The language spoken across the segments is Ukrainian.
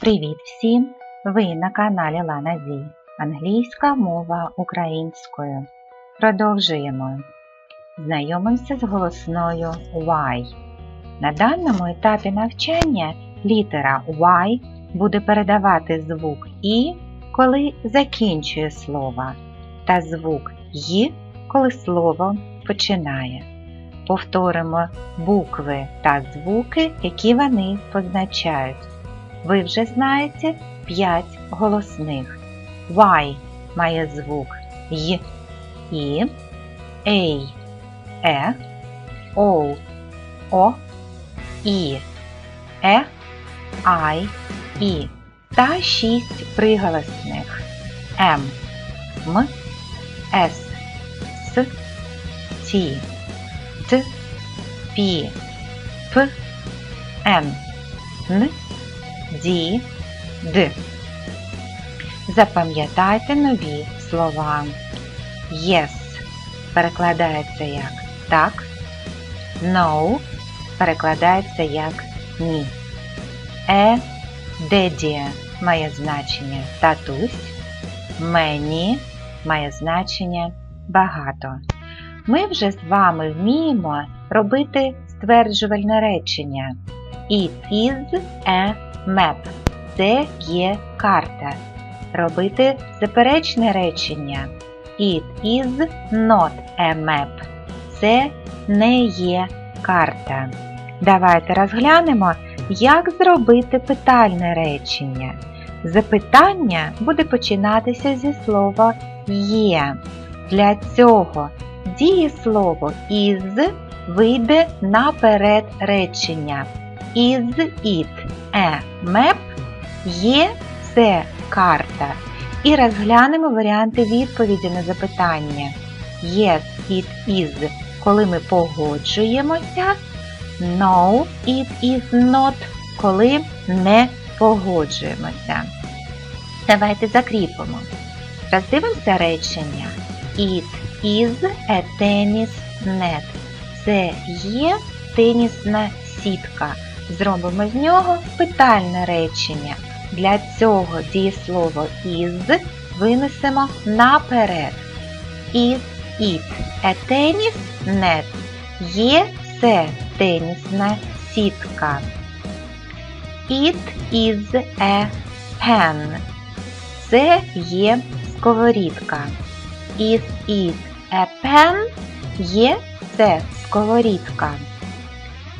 Привіт всім! Ви на каналі Лана Зі. Англійська мова українською. Продовжуємо. Знайомимося з голосною Y. На даному етапі навчання літера Y буде передавати звук І, коли закінчує слово, та звук Й, коли слово починає. Повторимо букви та звуки, які вони позначають. Ви вже знаєте 5 голосних. Y має звук Й, І, А, Е, О, О, І, Е, Ай, І та 6 приголосних М, М, С, С, Т, Т, Пі, П, Н, Н, Ді, Д. Запам'ятайте нові слова. Yes перекладається як так. No перекладається як ні. Е, деді має значення татусь. Мені має значення багато. Ми вже з вами вміємо робити стверджувальне речення. It is a map. Це є карта. Робити заперечне речення. It is not a map. Це не є карта. Давайте розглянемо, як зробити питальне речення. Запитання буде починатися зі слова є. Для цього дієслово is вийде наперед речення. Is it a map? Є це карта. І розглянемо варіанти відповіді на запитання. Yes, it is, коли ми погоджуємося. No, it is not, коли не погоджуємося. Давайте закріпимо. Роздивимося речення. It is a tennis net. Це є тенісна сітка. Зробимо з нього питальне речення. Для цього дієслово is винесемо наперед. Is it a tennis net? Є це тенісна сітка. It is a pen. Це є сковорідка. Is it a pen? Є це сковорідка.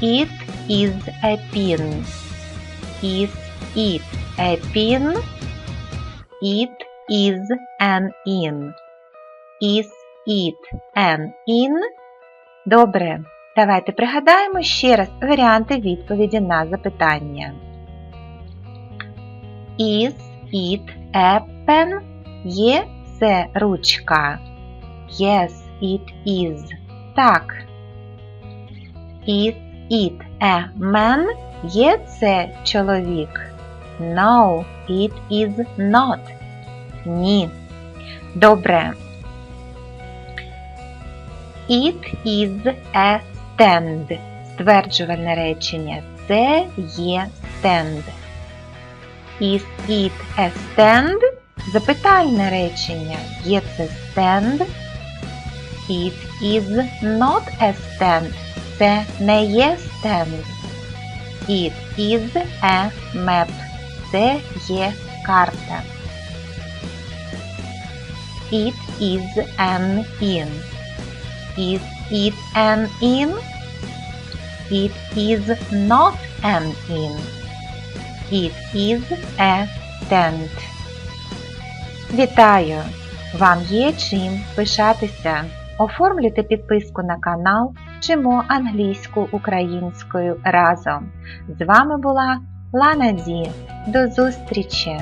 It is a pin. Is it a pin? It is an in. Is it an in? Добре. Давайте пригадаємо ще раз варіанти відповіді на запитання. Is it a pen? Є це ручка. Yes, it is. Так. Is it a man? Є це чоловік. No, it is not. Ні. Добре. It is a stand. Стверджувальне речення. Це є стенд. Is it a stand? Запитальне речення. Є це стенд? It is not a stand. Це не є стенд. It is a map. Це є карта. It is an in. Is it an in? It is not an in. It is a tent. Вітаю! Вам є чим пишатися. Оформлюйте підписку на канал Вчимо англійську українською разом. З вами була Лана Ді. До зустрічі!